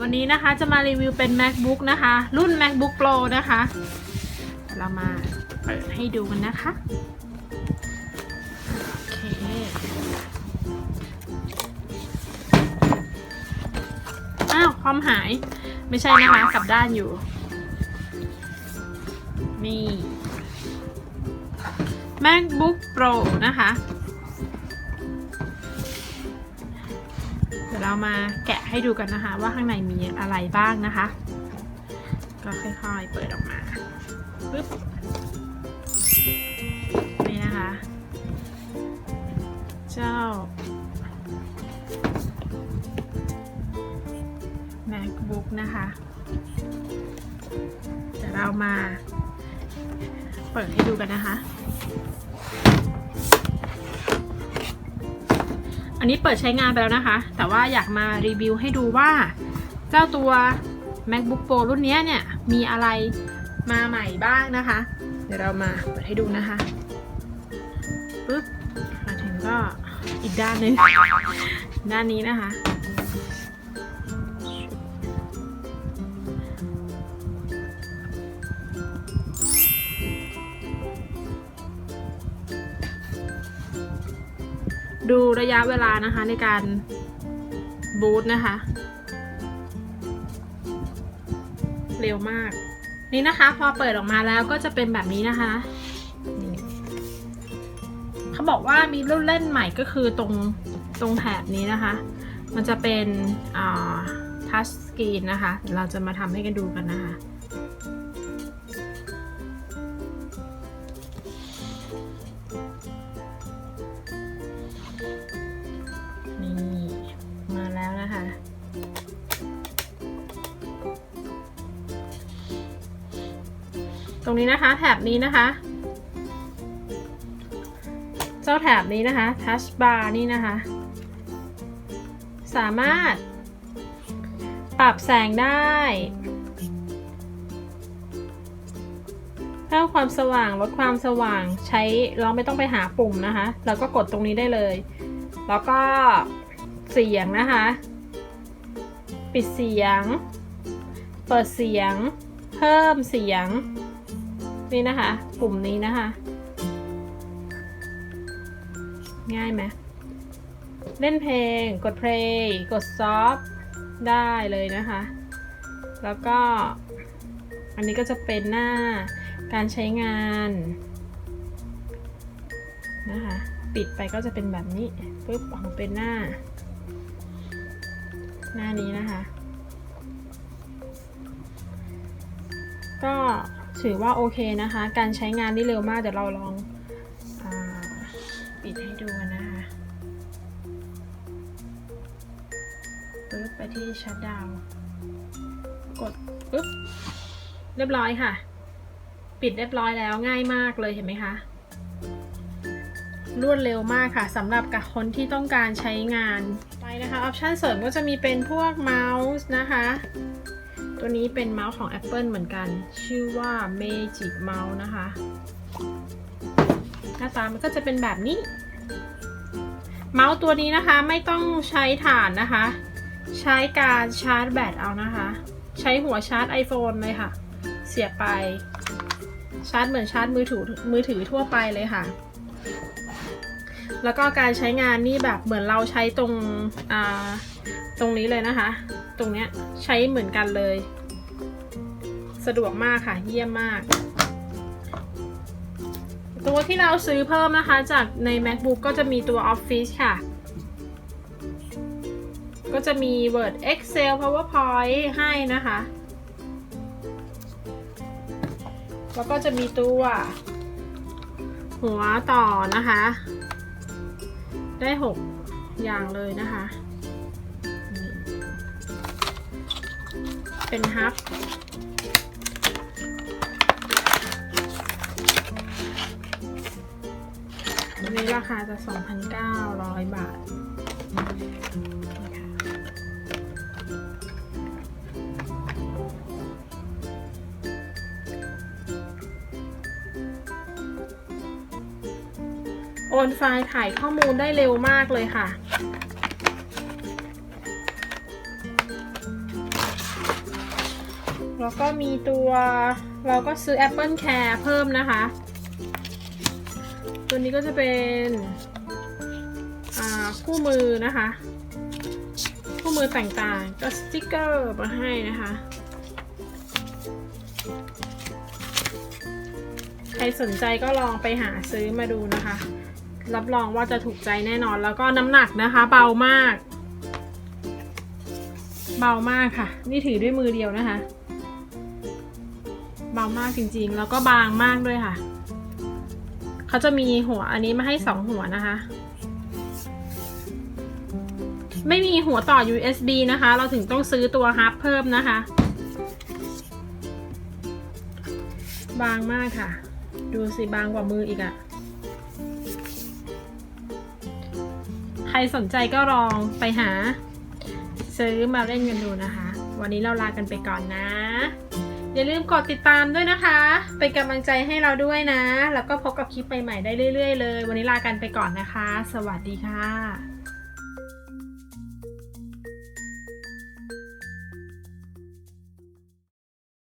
วันนี้นะคะจะมารีวิวเป็น macbook นะคะ รุ่น macbook pro นะคะ เรามาเปิดให้ดูกันนะคะโอเคอ้าวคอมหายไม่ใช่นะคะกลับด้านอยู่ นี่ macbook pro นะคะ ยวเรามาแกะให้ดูกันนะคะ ว่าข้างในมีอะไรบ้างนะคะ ก็ค่อยๆเปิดออกมาปึ๊บนี่นะคะ เจ้า macbook นะคะเดี๋ยวเรามา เปิดให้ดูกันนะคะ อันนี้เปิดใช้งานไปแล้วนะคะ แต่ว่าอยากมารีวิวให้ดูว่า เจ้าตัว macbook pro รุ่นนี้เนี่ย มีอะไรมาใหม่บ้างนะคะ เดี๋ยวเรามาเปิดให้ดูนะคะปึ๊บมาถึงก็อีกด้านหนึ่งด้านนี้นะคะ ดูระยะเวลานะคะในการบูตนะคะ เร็วมาก นี่นะคะ พอเปิดออกมาแล้วก็จะเป็นแบบนี้นะคะเขาบอกว่ามีรุ่นเล่นใหม่ก็คือตรงตรงแถบนี้นะคะ มันจะเป็นทัชสกรีนนะคะ เราจะมาทำให้กันดูกันนะคะ รงนี้นะคะ แถบนี้นะคะ เจ้าแถบนี้นะคะทัชบาร์นี่นะคะ สามารถ ปรับแสงได้เพิ่มความสว่างลดความสว่างใช้เราไม่ต้องไปหาปุ่มนะคะเราก็กดตรงนี้ได้เลย แล้วก็เสียงนะคะ ปิดเสียง เปิดเสียง เพิ่มเสียง นี่นะคะปุ่มนี้นะคะ ง่ายไหมเล่นเพลง กดเพลงกดซอฟได้เลยนะคะ แล้วก็ อันนี้ก็จะเป็นหน้าการใช้งานนะคะปิดไปก็จะเป็นแบบนี้ปุ๊บออกเป็นหน้า หน้านี้นะคะ ก็ ถือว่าโอเคนะคะ การใช้งานนี่เร็วมากเดี๋ยวเราลองอปิดให้ดูนนะคะปึ๊บไปที่ชัดดาวกดปึ๊บเรียบร้อยค่ะ ปิดเรียบร้อยแล้วง่ายมากเลยเห็นไหมคะรวดเร็วมากค่ะสำหรับกับคนที่ต้องการใช้งานไปนะคะออปชันเสริมก็จะมีเป็นพวกเมาส์นะคะ ตัวนี้เป็นเมาส์ของ Apple เหมือนกัน ชื่อว่า Magic Mouse นะคะ หน้าตามันก็จะเป็นแบบนี้ เมาส์ตัวนี้นะคะไม่ต้องใช้ฐานนะคะ ใช้การชาร์จแบตเอานะคะ ใช้หัวชาร์จ iPhone เลยค่ะ เสียบไป ชาร์จเหมือนชาร์จมือถือมือถือทั่วไปเลยค่ะแล้วก็การใช้งานนี่แบบเหมือนเราใช้ตรงตรงนี้เลยนะคะ ตรงเนี้ยใช้เหมือนกันเลย สะดวกมากค่ะ เยี่ยมมาก ตัวที่เราซื้อเพิ่มนะคะ จากใน macbook ก็จะมีตัว office ค่ะ ก็จะมี word excel powerpoint ให้นะคะ แล้วก็จะมีตัว หัวต่อนะคะ ได้ 6 อย่างเลยนะคะ เป็นฮับ วันนี้ราคาจะ 2,900 บาทโอนไฟล์ถ่ายข้อมูลได้เร็วมากเลยค่ะ แล้วก็มีตัวเราก็ซื้อ Apple Care เพิ่มนะคะ ตัวนี้ก็จะเป็นอ่าคู่มือนะคะ คู่มือต่างๆ ก็สติกเกอร์มาให้นะคะ ใครสนใจก็ลองไปหาซื้อมาดูนะคะ รับรองว่าจะถูกใจแน่นอนแล้วก็น้ำหนักนะคะ เบามาก เบามากค่ะ นี่ถือด้วยมือเดียวนะคะ เบามากจริงๆ แล้วก็บางมากด้วยค่ะ เขาจะมีหัวอันนี้มาให้สองหัวนะคะ ไม่มีหัวต่อ USB นะคะ เราถึงต้องซื้อตัวฮับเพิ่มนะคะ บางมากค่ะ ดูสิบางกว่ามืออีกอะใครสนใจก็ลองไปหา ซื้อมาเล่นกันดูนะคะ วันนี้เราลากันไปก่อนนะ อย่าลืมกดติดตามด้วยนะคะ เป็นกำลังใจให้เราด้วยนะ แล้วก็พบกับคลิปใหม่ๆได้เรื่อยๆเลย วันนี้ลากันไปก่อนนะคะ สวัสดีค่ะ